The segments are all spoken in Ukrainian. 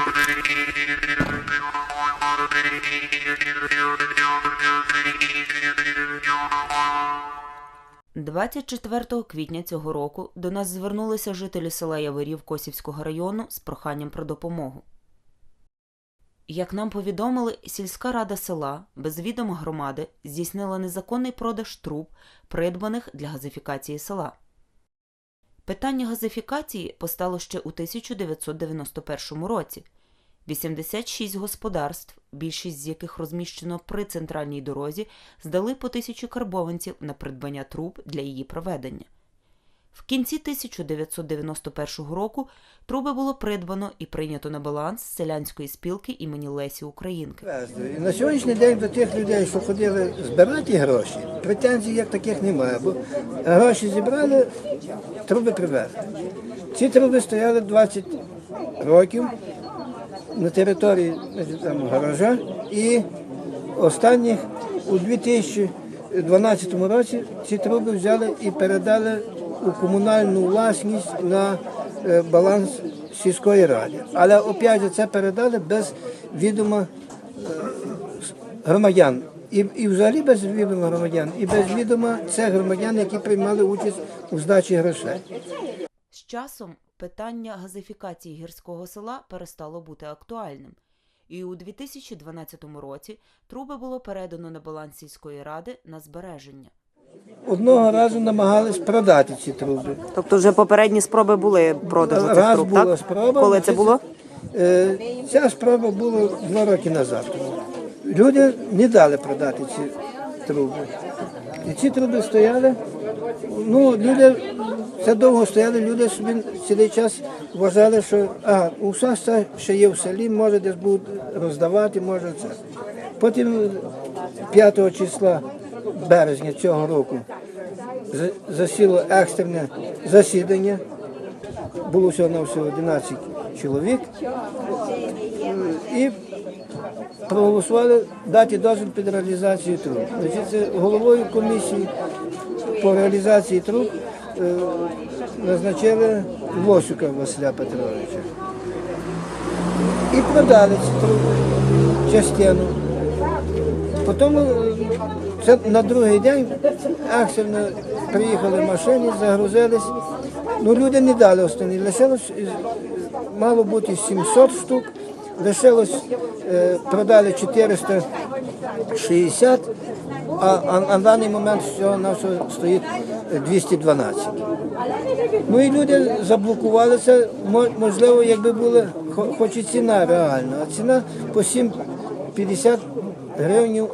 – 24 квітня цього року до нас звернулися жителі села Яворів Косівського району з проханням про допомогу. Як нам повідомили, сільська рада села без відома громади здійснила незаконний продаж труб, придбаних для газифікації села. Питання газифікації постало ще у 1991 році. 86 господарств, більшість з яких розміщено при центральній дорозі, здали по тисячу карбованців на придбання труб для її проведення. В кінці 1991 року труби було придбано і прийнято на баланс селянської спілки імені Лесі Українки. На сьогоднішній день до тих людей, що ходили збирати гроші, претензій як таких немає, бо гроші зібрали, труби привезли. Ці труби стояли 20 років на території там, гаража і останніх у 2012 році ці труби взяли і передали у комунальну власність на е, баланс сільської ради. Але опять же це передали без відома громадян. І, і взагалі без відома громадян, і без відома це громадян, які приймали участь у здачі грошей. З часом питання газифікації гірського села перестало бути актуальним, і у 2012 році труби було передано на баланс сільської ради на збереження. Одного разу намагались продати ці труби. Тобто вже попередні спроби були продажу цих Раз труб, була так? спроба. Коли це було? Е, Ця спроба була два роки назад. Люди не дали продати ці труби. І ці труби стояли. Ну, люди це довго стояли, люди собі цілий час вважали, що а, усе це ще є в селі, може десь будуть роздавати, може це. Потім 5 числа березня цього року засіло екстрене засідання. Було всього на всього 11 чоловік. І проголосували дати дозвіл під реалізацію труб. Значить, головою комісії по реалізації труб е, назначили Лосюка Василя Петровича. І продали ці труби частину. Потім е, це на другий день екстрено приїхали в машині, загрузились. Ну люди не дали останні. Лишилось е, мало бути 700 штук, лишилось, е, продали 460, а, на даний момент всього на все стоїть е, 212. Ну і люди заблокувалися, можливо, якби була хоч і ціна реальна, а ціна по 7,50 гривень,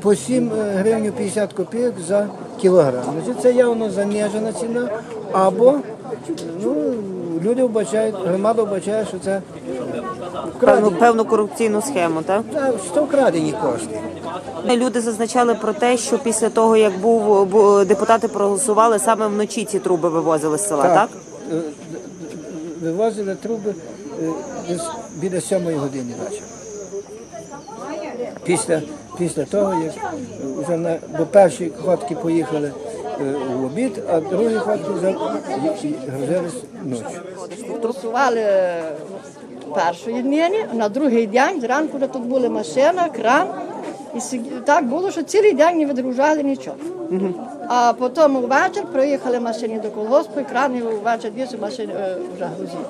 по 7 гривень 50 копійок за кілограм. Значить, це явно занижена ціна, або ну, люди вбачають, громада вбачає, що це Певну, вкрадені, певну корупційну схему, так? Та, що це вкрадені кошти. Люди зазначали про те, що після того, як був бу- депутати проголосували, саме вночі ці труби вивозили з села, так? Е, Вивозили труби е, десь біля сьомої години вечора. Після, після того, як вже на, до першої ходки поїхали е, в обід, а другі ходки вже грузились ночі. Трусували першої дні, на другий день зранку вже тут була машина, кран. І так було, що цілий день не відгружали нічого. А потім ввечері приїхали машині до колгоспу, і кран і ввечері дві машини е, вже грузили.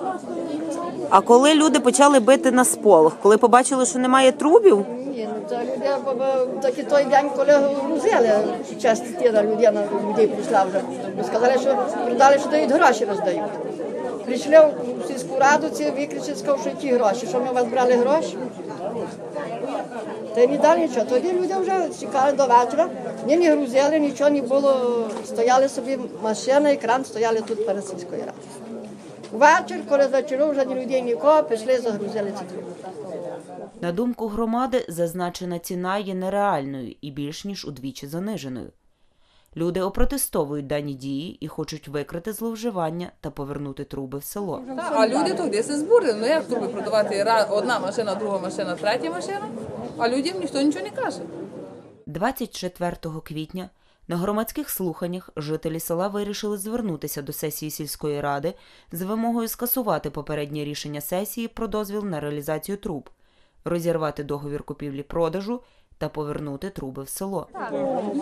А коли люди почали бити на сполох, коли побачили, що немає трубів, Це люди, такий той день, коли грузили, частина людина, людей прийшла вже. Сказали, що продали, що дають гроші роздають. Прийшли в сільську раду, ці викричали, сказав, що які гроші, що ми у вас брали гроші. Та й не дали нічого. Тоді люди вже чекали до вечора, ні не грузили, нічого не було. Стояли собі машина і кран стояли тут перед сільською радою. Ввечері, коли зачало, вже ні людей нікого, пішли, загрузили ці труби. На думку громади, зазначена ціна є нереальною і більш ніж удвічі заниженою. Люди опротестовують дані дії і хочуть викрити зловживання та повернути труби в село. Так, а люди тут десь збурили. Ну як труби продавати одна машина, друга машина, третя машина, а людям ніхто нічого не каже. 24 квітня На громадських слуханнях жителі села вирішили звернутися до сесії сільської ради з вимогою скасувати попереднє рішення сесії про дозвіл на реалізацію труб, розірвати договір купівлі-продажу та повернути труби в село.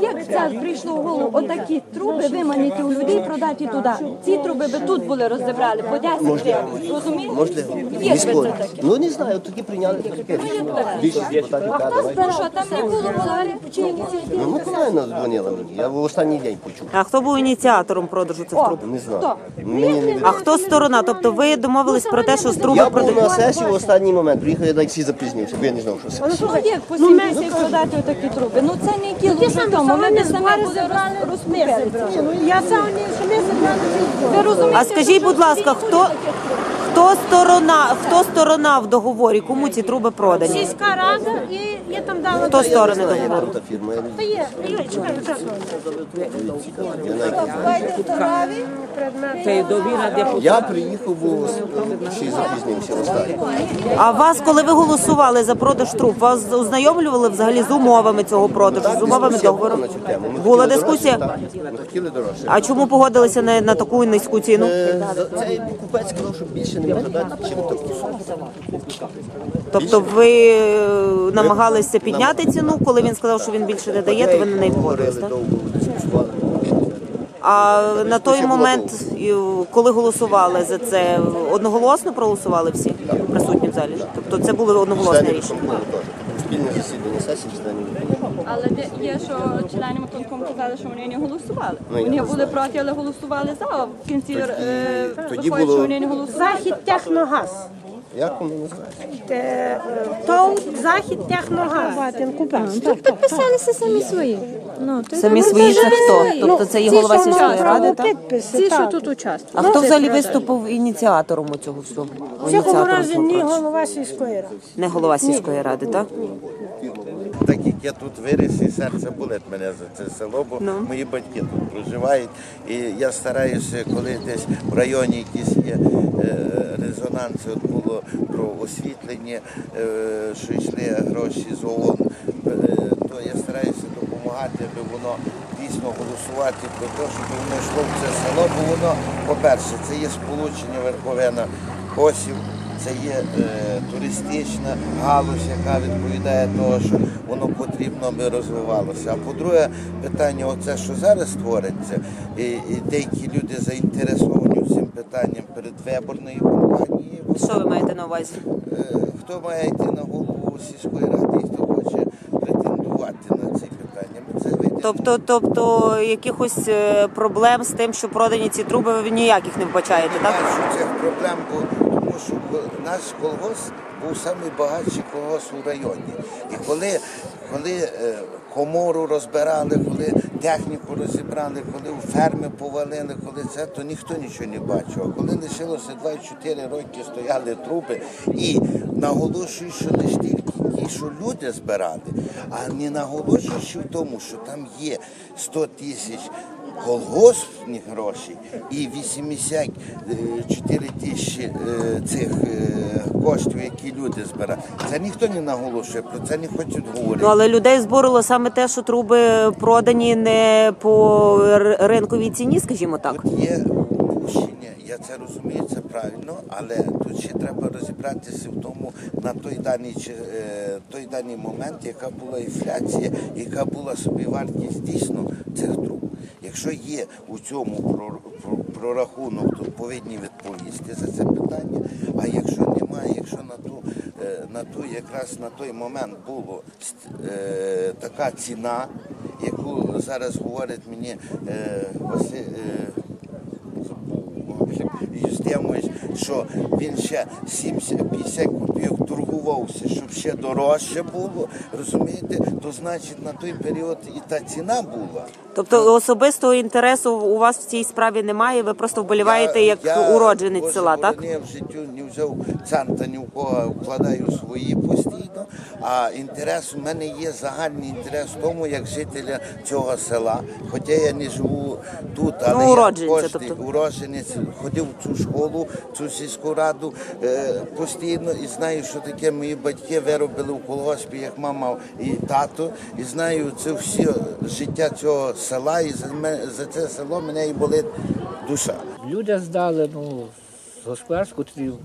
Як це прийшло в голову, отакі труби виманити у людей, продати туди. Ці труби би тут були розібрали по 10 гривень. Розумієте? Можливо. Би це таке? Ну не знаю, такі прийняли таке рішення. Більшість депутатів каже, давайте. Що там не було голови чи ініціативи? Ну, Миколаївна дзвонила мені, я в останній день почув. А хто був ініціатором продажу цих труб? Не знаю. Мені не А хто сторона? Тобто ви домовились про те, що з труби Я був на сесії в останній момент, приїхав, я навіть всі запізнився, бо я не знав, що. Ну як по сімейці продати отакі труби? Ну це не які вже тому, ми не самі були розписати. Я сам Ви розумієте? А скажіть, будь ласка, хто, хто сторона, хто сторона в договорі? Кому ці труби продані? Сільська рада і я там дала Хто сторони договору? там та фірма. Я не є. є, чекай, чекай. я приїхав, бо ще запізнився в останній. А вас, коли ви голосували за продаж труб, вас ознайомлювали взагалі з умовами цього продажу, з умовами договору? була на цю тему. Ми Була хотіли дискусія? дорожче, так. Ми хотіли дорожче. А чому погодилися на, на таку низьку ціну? Е, Цей купець сказав, що більше не Тобто ви е, намагалися підняти ціну, коли він сказав, що він більше не дає, то ви на неї погодились, так? А на той момент, коли голосували за це, одноголосно проголосували всі присутні в залі? Тобто це було одноголосне рішення? Спільне засідання сесії членів. Але де- є, що члени виконкому казали, що вони не голосували. Ну, я Вони не були знаю. проти, але голосували за. А в кінці е, тоді виходить, було- що вони не голосували. Захід техногаз. Як воно називається? Е, ТОВ Захід техногаз. Підписалися самі свої. Ну, Самі свої це хто? Тобто це є голова сільської ради, так? Підписи, Ті, що тут участвують. А хто взагалі виступив ініціатором у цього всього? В цьому Ініціатором разі цього ні голова сільської ради. Не голова сільської ради, так? Так як я тут виріс, і серце болить мене за це село, бо Ну. мої батьки тут проживають. І я стараюся, коли десь в районі якісь є е, резонанси, от було про освітлення, е, що йшли гроші з ООН, е, то я стараюся допомагати, аби воно дійсно голосувати про те, щоб воно йшло в це село, бо воно, по-перше, це є сполучення верховина косів. Це є е, туристична галузь, яка відповідає того, що воно потрібно, аби розвивалося. А по-друге, питання, оце, що зараз твориться, і, і деякі люди заінтересовані цим питанням передвиборної кампанії. Що ви маєте на увазі? Е, Хто має йти на голову сільської ради і хто хоче претендувати на ці питання? Ми це видимо. Тобто, тобто якихось е, проблем з тим, що продані ці труби, ви ніяких не вбачаєте, так? Немає що цих проблем, бо тому що наш колгосп був найбагатший колгосп у районі. І коли, коли е, комору розбирали, коли техніку розібрали, коли ферми повалили, коли це, то ніхто нічого не бачив. А коли лишилося 24 роки, стояли труби і наголошую, що не стільки ті, що люди збирали, а не наголошуючи в тому, що там є 100 тисяч колгоспні гроші і 84 тисячі е, цих е, коштів, які люди збирають. Це ніхто не наголошує, про це не хочуть говорити. Ну але людей зборило саме те, що труби продані не по ринковій ціні, скажімо так. Тут є упущення, я це розумію, це правильно, але тут ще треба розібратися в тому на той даний е, той даний момент, яка була інфляція, яка була собівартість дійсно цих труб. Якщо є у цьому про- про- прорахунок, то повинні відповісти за це питання. А якщо немає, якщо на ту е, на ту якраз на той момент була е, така ціна, яку зараз говорить мені е, Василь. Е, Юстемович, що він ще 70-50 копійок торгувався, щоб ще дорожче було, розумієте, то значить на той період і та ціна була. Тобто особистого інтересу у вас в цій справі немає. Ви просто вболіваєте як уродженець Боже, села, так? Я в життю не взяв цента ні в кого, вкладаю свої постійно. А інтерес у мене є загальний інтерес в тому, як жителя цього села. Хоча я не живу тут, але Ну, я кожний тобто. уродженець ходив в цю школу, цю сільську раду е, постійно і знаю, що таке мої батьки виробили в колгоспі, як мама і тато, і знаю це всі життя цього села, і за, це село мене і болить душа. Люди здали ну, з господарську трів.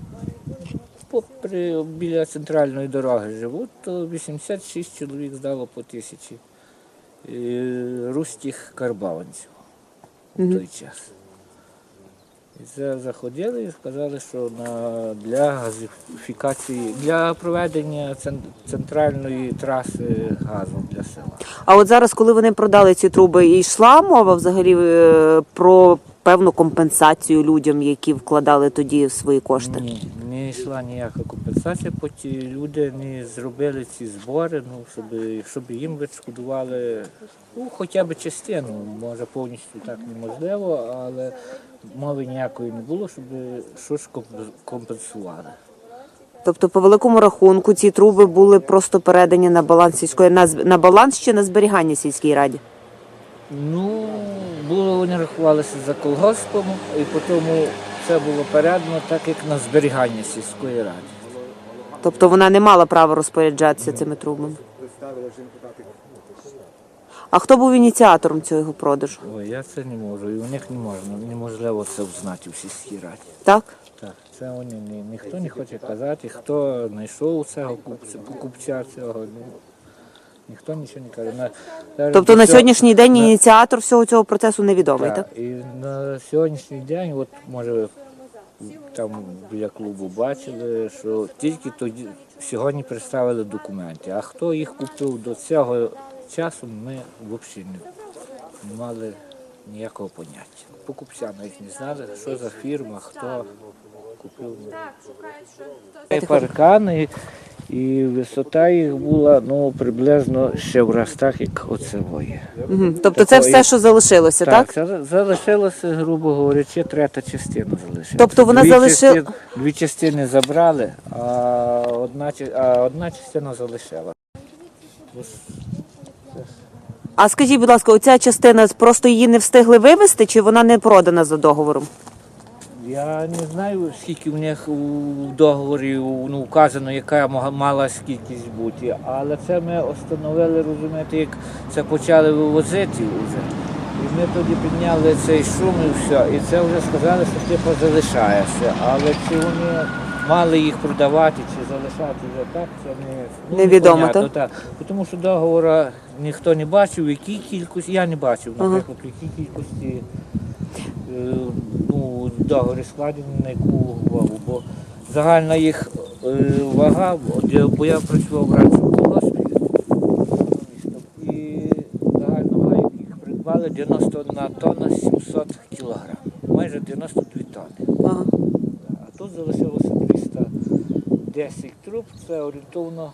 Попри біля центральної дороги живуть, то 86 чоловік здало по тисячі е, руських карбованців в той час. І це заходили і сказали, що на, для газифікації, для проведення цен- центральної траси газу для села. А от зараз, коли вони продали ці труби, і йшла мова взагалі е, про певну компенсацію людям, які вкладали тоді свої кошти. Ні, не йшла ніяка компенсація, поки люди не зробили ці збори, ну, щоб, щоб їм відшкодували ну, хоча б частину. Може повністю так неможливо, але мови ніякої не було, щоб щось компенсували. Тобто, по великому рахунку, ці труби були просто передані на баланс сільської на, на баланс чи на зберігання сільській раді. Ну, було вони рахувалися за колгоспом, і потім це було передано так, як на зберігання сільської ради. Тобто вона не мала права розпоряджатися цими трубами. А хто був ініціатором цього продажу? Ой, я це не можу, і у них не можна, неможливо це взнати в сільській раді. Так? Так, це вони ні, ніхто не хоче казати, хто знайшов цього купця, покупця цього. Ніхто нічого не каже. На, навіть Тобто на все- сьогоднішній день на- ініціатор всього цього процесу невідомий, так? так, і на сьогоднішній день, от може там біля клубу бачили, що тільки тоді сьогодні представили документи. А хто їх купив до цього часу, ми взагалі не, не мали ніякого поняття. Покупця навіть не знали, що за фірма, хто купив. Паркани, і висота їх була ну, приблизно ще в раз так, як оце воє. Угу. Тобто це все, що залишилося, так? Так, це залишилося, грубо говорячи, третя частина залишилася. Тобто вона дві залиши- частини, дві частини забрали, а одна, а одна частина залишила. А скажіть, будь ласка, оця частина просто її не встигли вивезти, чи вона не продана за договором? Я не знаю, скільки в них у договорі ну, вказано, яка мала кількість бути, але це ми встановили, розумієте, як це почали вивозити вже. І ми тоді підняли цей шум і все. І це вже сказали, що типу залишається. Але чи вони мали їх продавати, чи залишати вже так, це не ну, Невідомо, непонятно, так? Тому що договору ніхто не бачив, в якій кількості, я не бачив, наприклад, в якій кількості ну, договори складені на яку вагу, бо загальна їх е, вага, бо я працював раніше в колгоспі і загальна вага, їх придбали, 91 тонна 700 кілограм, майже 92 тонни. Ага. А тут залишилося 310 труб, це орієнтовно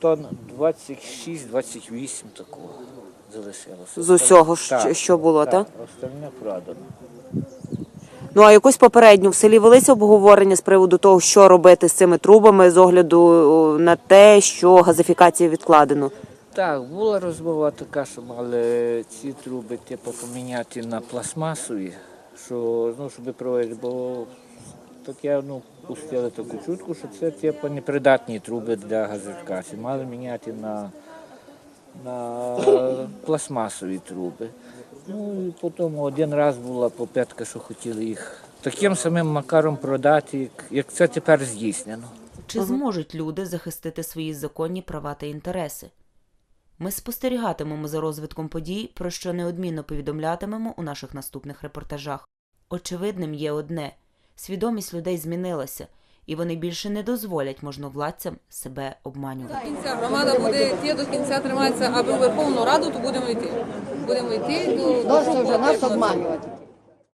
тонн 26-28 такого залишилося. З усього, що- Так, що було, так? Остальне продано. Ну а якось попередньо в селі велися обговорення з приводу того, що робити з цими трубами з огляду на те, що газифікація відкладено. Так, була розмова така, що мали ці труби типу, поміняти на пластмасові, що, ну, щоб провести, бо таке, ну, пустили таку чутку, що це типу, непридатні труби для газифікації. Мали міняти на, на пластмасові труби. Ну і потім один раз була попитка, що хотіли їх таким самим макаром продати, як, це тепер здійснено. Чи зможуть люди захистити свої законні права та інтереси? Ми спостерігатимемо за розвитком подій, про що неодмінно повідомлятимемо у наших наступних репортажах. Очевидним є одне свідомість людей змінилася, і вони більше не дозволять можновладцям себе обманювати. До кінця громада буде йти до кінця триматися, аби в Верховну Раду, то будемо йти. Будемо йти до, до Досить щоб вже нас обманювати.